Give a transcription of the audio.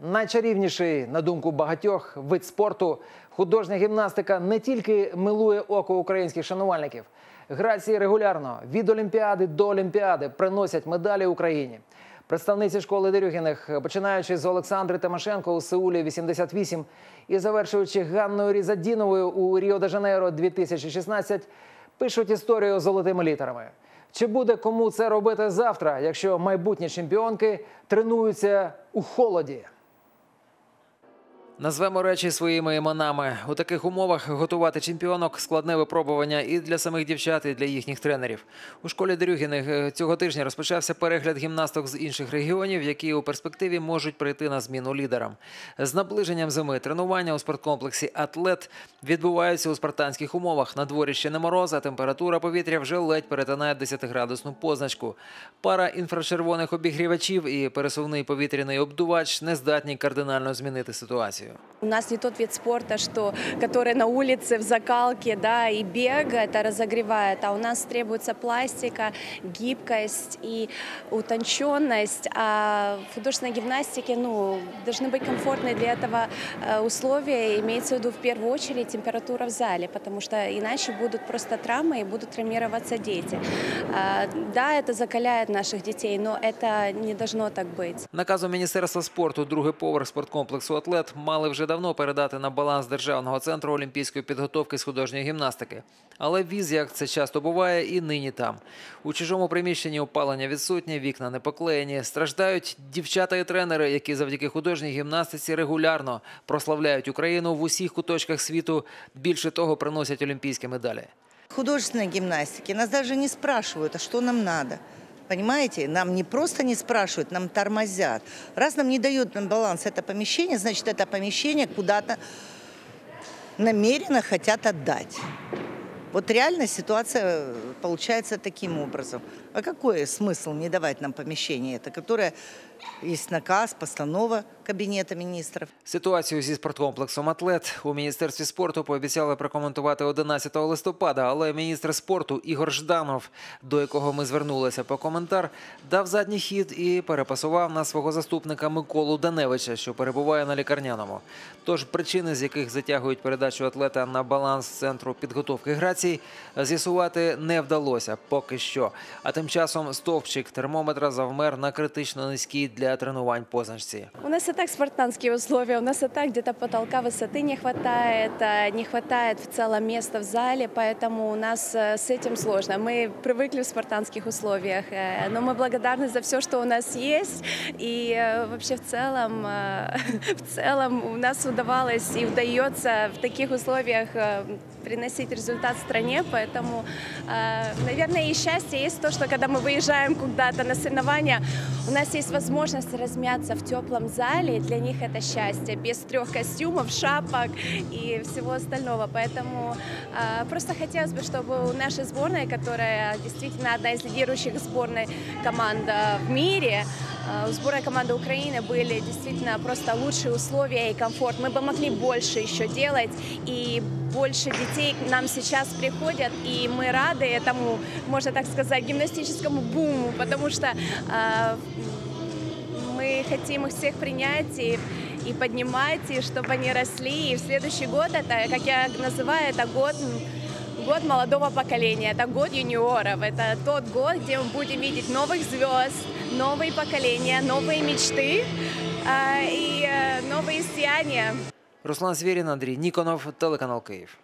Найчарівніший, на думку багатьох, вид спорту художня гімнастика не тільки милує око українських шанувальників. Грації регулярно від Олімпіади до Олімпіади приносять медалі Україні. Представниці школи Дерюгіних, починаючи з Олександри Тимошенко у Сеулі 88 і завершуючи Ганною Різадіновою у Ріо-де-Жанейро 2016, пишуть історію золотими літерами. Чи буде кому це робити завтра, якщо майбутні чемпіонки тренуються у холоді? Назвемо речі своїми іменами. У таких умовах готувати чемпіонок складне випробування і для самих дівчат, і для їхніх тренерів. У школі Дерюгіних е, цього тижня розпочався перегляд гімнасток з інших регіонів, які у перспективі можуть прийти на зміну лідерам. З наближенням зими тренування у спорткомплексі Атлет відбуваються у спартанських умовах. На дворі ще не мороз, а температура повітря вже ледь перетинає 10-градусну позначку. Пара інфрачервоних обігрівачів і пересувний повітряний обдувач не здатні кардинально змінити ситуацію У нас не тот вид спорта, что, который на улице в закалке, да, и бег это разогревает, а у нас требуется пластика, гибкость и утонченность, а в художественной гимнастике, ну, должны быть комфортные для этого э, условия, имеется в виду в первую очередь температура в зале, потому что иначе будут просто травмы и будут травмироваться дети. А, Да, это закаляет наших детей, но это не должно так быть. Наказом Міністерства спорту другий поверх спорткомплексу Атлет мали вже давно передати на баланс Державного центру олімпійської підготовки з художньої гімнастики. Але віз, як це часто буває, і нині там. У чужому приміщенні опалення відсутнє, вікна не поклеєні. Страждають дівчата і тренери, які завдяки художній гімнастиці регулярно прославляють Україну в усіх куточках світу. Більше того, приносять олімпійські медалі. художественной гимнастики нас даже не спрашивают, а что нам надо. Понимаете, нам не просто не спрашивают, нам тормозят. Раз нам не дают на баланс это помещение, значит, это помещение куда-то намеренно хотят отдать. Вот реально ситуация э, получается таким образом. А какой смысл не давать нам помещение это, которое есть наказ, постанова Кабинета министров? Ситуацію зі спорткомплексом Атлет у міністерстві спорту пообіцяли прокоментувати 11 листопада, але міністр спорту Ігор Жданов, до якого ми звернулися по коментар, дав задній хід і перепасував на свого заступника Миколу Даневича, що перебуває на лікарняному. Тож причини, з яких затягують передачу атлета на баланс центру підготовки грацій, з'ясувати не вдалося поки що. А тим часом стовпчик термометра завмер на критично низькій для тренувань позначці. У нас и так спартанские условия, у нас и так где-то потолка высоты не хватает, а, не хватает в целом места в зале, поэтому у нас э, с этим сложно. Мы привыкли в спартанских условиях, э, но мы благодарны за все, что у нас есть, и э, вообще в целом, э, в целом у нас удавалось и удается в таких условиях э, приносить результат стране, поэтому, э, наверное, и счастье есть то, что когда мы выезжаем куда-то на соревнования, у нас есть возможность размяться в теплом зале, и для них это счастье, без трех костюмов, шапок и всего остального. Поэтому э, просто хотелось бы, чтобы у нашей сборной, которая действительно одна из лидирующих сборной команд э, в мире, э, у сборной команды Украины были действительно просто лучшие условия и комфорт. Мы бы могли больше еще делать, и больше детей к нам сейчас приходят, и мы рады этому, можно так сказать, гимнастическому буму, потому что э, мы хотим их всех принять и, и поднимать, и чтобы они росли. И в следующий год, это, как я называю, это год, год молодого поколения, это год юниоров. Это тот год, где мы будем видеть новых звезд, новые поколения, новые мечты э, и э, новые сияния. Руслан Звєрін, Андрій Ніконов, телеканал Київ.